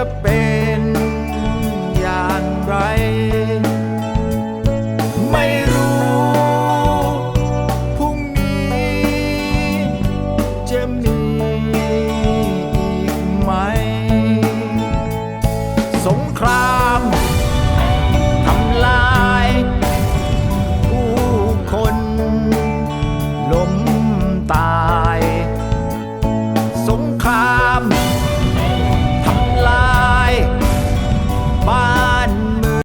จะเป็นอย่างไร ไม่รู้พรุ่งนี้ จะมีอีกไหม สงคราม